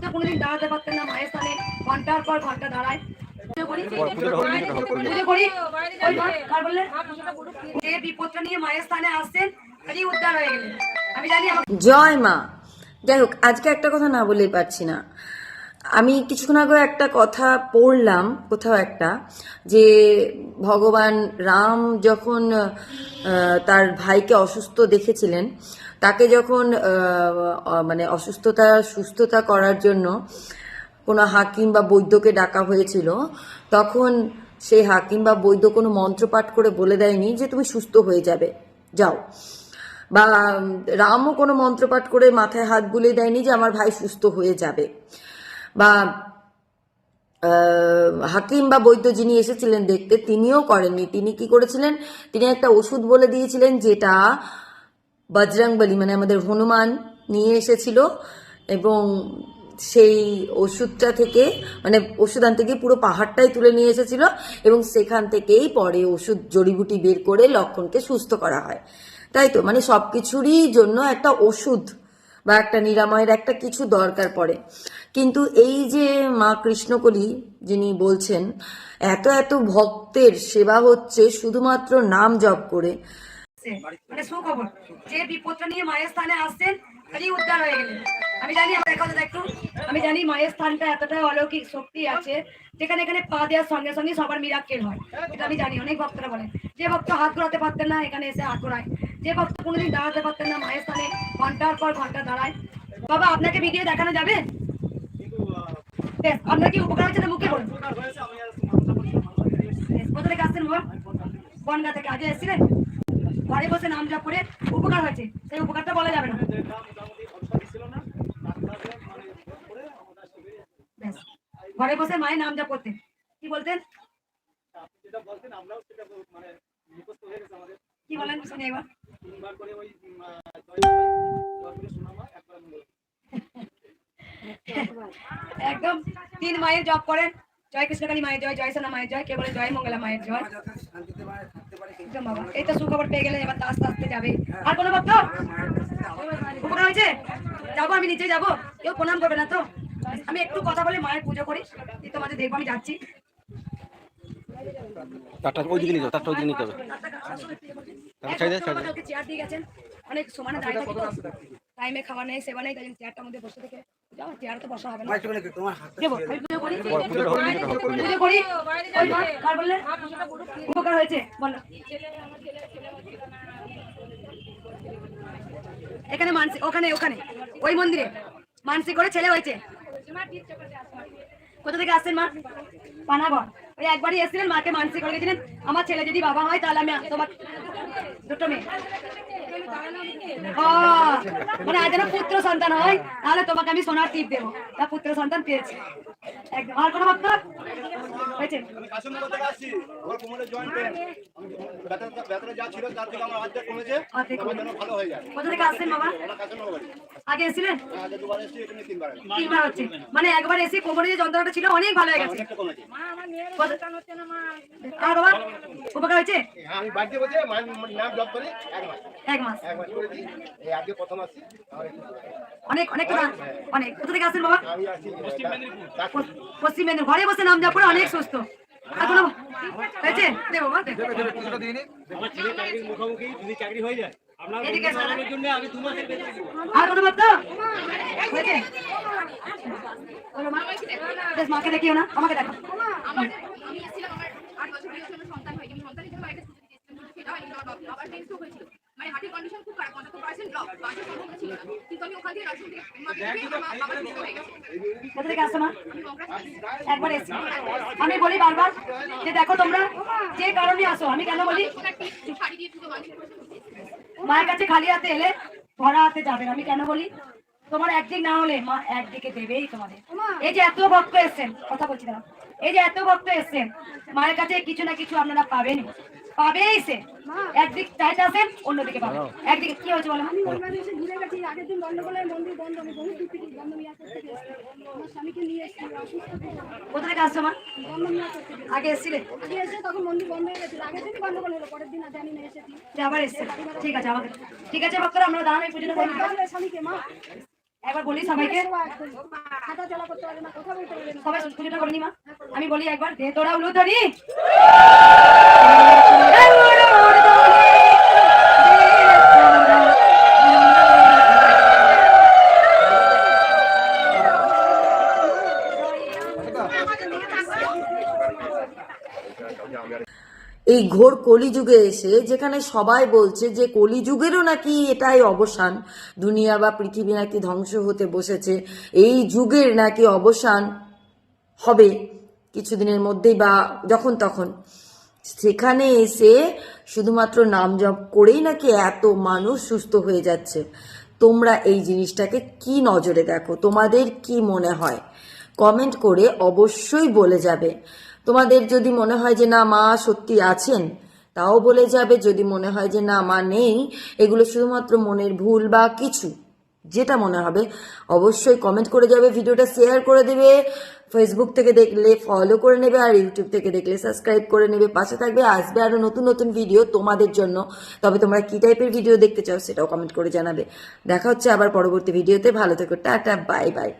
ভক্ত কোনোদিন দাঁড়াতে পারতেন না মায়ের স্থানে ঘণ্টার পর ঘণ্টা দাঁড়ায়। হয়ে জয় মা। যাই হোক আজকে একটা কথা না বলেই পারছি না। আমি কিছুক্ষণ আগে একটা কথা পড়লাম, কোথাও একটা, যে ভগবান রাম যখন তার ভাইকে অসুস্থ দেখেছিলেন, তাকে যখন মানে অসুস্থতা, সুস্থতা করার জন্য কোনো হাকিম বা বৈদ্যকে ডাকা হয়েছিল, তখন সেই হাকিম বা বৈদ্য কোনো মন্ত্রপাঠ করে বলে দেয়নি যে তুমি সুস্থ হয়ে যাবে, যাও। বা রামও কোনো মন্ত্রপাঠ করে মাথায় হাত বুলিয়ে দেয়নি যে আমার ভাই সুস্থ হয়ে যাবে। বা হাকিম বা বৈদ্য যিনি এসেছিলেন দেখতে, তিনিও করেননি। তিনি কি করেছিলেন? তিনি একটা ওষুধ বলে দিয়েছিলেন যেটা বজরংবলী মানে আমাদের হনুমান নিয়ে এসেছিল এবং সেই ওষুধটা থেকে মানে ওষুধ আনতে গিয়ে পুরো পাহাড়টাই তুলে নিয়ে এসেছিল এবং সেখান থেকেই পরে ওষুধ জড়িবুটি বের করে লক্ষণকে সুস্থ করা হয়। তাই তো? মানে সব কিছুরই জন্য একটা ওষুধ বা একটা নিরাময়ের একটা কিছু দরকার পড়ে। কিন্তু এই যে মা কৃষ্ণকলি যিনি বলছেন, এত এত ভক্তের সেবা হচ্ছে শুধুমাত্র নাম জপ করে। মানে সুখবর। যে বিপদটা নিয়ে মায়ের স্থানে আসছেন, তারই উদ্ধার হয়ে গেলেন। আমি জানি আমার কথা একটু আমি জানি মায়ের স্থানটা এতটা অলৌকিক শক্তি আছে, যেখানে এখানে পা দেওয়ার সঙ্গে সঙ্গে সবার মিরাক্কেল হয়। এটা আমি জানি, অনেক ভক্তরা বলেন যে ভক্ত হাত ঘোরাতে পারতেন না, এখানে এসে হাত ঘোরায়। যে ভক্ত কোনোদিন দাঁড়াতে পারতেন না, মায়ের স্থানে ঘণ্টার পর ঘণ্টা দাঁড়ায়। বাবা, আপনাকে ভিডিও দেখানো যাবে? আপনার কি উপকার হচ্ছে না মুখে বলুন। কোথা থেকে আসছেন বাবা? বনগা থেকে। আগে এসেছিলেন? ঘরে বসে নাম জপ করে উপকার হয়েছে। সেই উপকারটা বলা যাবে না। ঘরে বসে মায়ের নাম জপ করতেন। কি বলতেন? কি বলেন শুনি একবার। একদম তিন মায়ের জপ করেন। জয় কৃষ্ণকালী মায়ের জয় জয় সোনা মায়ের জয়, কে বলে জয়, মঙ্গলা মায়ের জয়। বাবা, এই তো সুখবর পেয়ে গেলে এবার আস্তে আস্তে যাবে। আর কোনো ভক্ত? হয়েছে? যাব আমি, নিচে যাব। কেউ প্রণাম করবে না তো? আমি একটু কথা বলে মায়ের পুজো করি। এই তোমাদের দেখব আমি যাচ্ছি। তারটা ওই দিকে নিয়ে যাও তারটা ওই দিকে নিতে হবে চেয়ার দিয়ে গেছেন। অনেক সমানে টাইমে খাওয়া নেই সেবা নেই তাই জন্য চেয়ারটার মধ্যে বসে থেকে। যাও চেয়ারে তো বসা হবে না। উপকার হয়েছে বলো। এখানে মানসি ওখানে ওখানে। ওই মন্দিরে। মানসি করে ছেলে হয়েছে। কোথা থেকে আসছেন মা? পানাগড়। ওই একবারই এসেছিলেন, মাকে মানসিক করে গেছিলেন। আমার ছেলে যদি বাবা হয়, তাহলে আমি তোমার ও, মানে যেন পুত্র সন্তান হয় তাহলে তোমাকে আমি সোনার টিপ দেবো। তা পুত্র সন্তান পেয়েছি। একদম। আর কোনো হয়েছে? হয়ে কোথা থেকে বাবা? আগে মানে একবার এসে কোমরে যে ছিল অনেক ভালো হয়ে গেছে। উপকার হয়েছে? হ্যাঁ আমি মায়ের নাম জব করি এক মাস। এক মাস। এক মাস করেছি এই আজকে প্রথম আসছি অনেক অনেক অনেক। কোথা থেকে আসছেন বাবা? আমি আসছি পশ্চিম মেদিনীপুর। ঘরে বসে নাম জপ করে অনেক সুস্থ। আর কোনো হয়েছে? দেবো বাবা দেবো। আমার ছেলে চাকরির মুখোমুখি যদি চাকরি হয়ে যায় আপনার এদিকে এসো। বন্ধু জন্য আমি দু। আর কোনো হয়েছে? মাকে দেখিও না আমাকে দেখো। আমার আমি এসেছিলাম আমার আট বছর বয়সে আমার সন্তান হয়নি আমি সন্তান হিসেবে বাইরে সুযোগ স্ট্রোক হয়েছিল। মানে হার্টের কন্ডিশন খুব খারাপ পঁচাত্তর পার্সেন্ট ব্লক বাঁচার সম্ভাবনা ছিল না। কিন্তু আমি ওখান থেকে রাজশাহী থেকে আমার মা- সুস্থ হয়ে গেছে। কোথা থেকে আসছো মা? একবার এসছি আমি বলি বারবার যে দেখো তোমরা যে কারণে আসো আমি কেন বলি? মায়ের কাছে খালি হাতে এলে ভরা হাতে যাবে আমি কেন বলি? তোমার একদিক না হলে মা একদিকে দেবেই তোমাদের। এই যে এত ভক্ত এসছেন কথা বলছি দাঁড়াও। এই যে এত ভক্ত এসছেন মায়ের কাছে কিছু না কিছু আপনারা পাবেন পাবেই সে একদিক চাইতে আসেন অন্যদিকে পাবেন একদিকে কি হয়েছে বলো ঘুরে গেছি আগের দিন গন্ডগোলের মন্দির বন্ধ আমি বহু দূর থেকে করতে গেছি। আমার স্বামীকে নিয়ে এসেছি অসুস্থ ছিল। কোথা থেকে আসছো মা করতে গেছি। আগে এসছিলে? আগে এসে তখন মন্দির বন্ধ হয়ে গেছিল আগের দিনই গন্ডগোল হলো পরের দিন আর জানি না এসেছি। আবার এসছে। ঠিক আছে আমাকে ঠিক আছে ভক্তরা আমরা দাঁড়ানো এই পুজোটা করি স্বামীকে মা। একবার বলি সবাইকে। হাঁটা চলা করতে পারে না কথা বলতে পারে না সবাই পুজোটা করে নি মা। আমি বলি একবার দে তোরা উলু ধরি এই ঘোর কলিযুগে এসে যেখানে সবাই বলছে যে কলিযুগেরও নাকি এটাই অবসান, দুনিয়া বা পৃথিবী নাকি ধ্বংস হতে বসেছে, এই যুগের নাকি অবসান হবে কিছুদিনের মধ্যেই বা যখন তখন। সেখানে এসে শুধুমাত্র নাম জপ করেই নাকি এত মানুষ সুস্থ হয়ে যাচ্ছে। তোমরা এই জিনিসটাকে কি নজরে দেখো? তোমাদের কি মনে হয়? কমেন্ট করে অবশ্যই বলে যাবে। তোমাদের যদি মনে হয় যে, না, মা সত্যি আছেন, তাও বলে যাবে। যদি মনে হয় যে, না, মা নেই, এগুলো শুধুমাত্র মনের ভুল বা কিছু, যেটা মনে হবে, অবশ্যই কমেন্ট করে যাবে, ভিডিওটা শেয়ার করে দেবে ফেসবুক থেকে দেখলে ফলো করে নেবে, আর ইউটিউব থেকে দেখলে সাবস্ক্রাইব করে নেবে, পাশে থাকবে, আসবে আরও নতুন নতুন ভিডিও তোমাদের জন্য। তবে তোমরা কী টাইপের ভিডিও দেখতে চাও, সেটাও কমেন্ট করে জানাবে। দেখা হচ্ছে আবার পরবর্তী ভিডিওতে ভালো থেকো, টাটা বাই বাই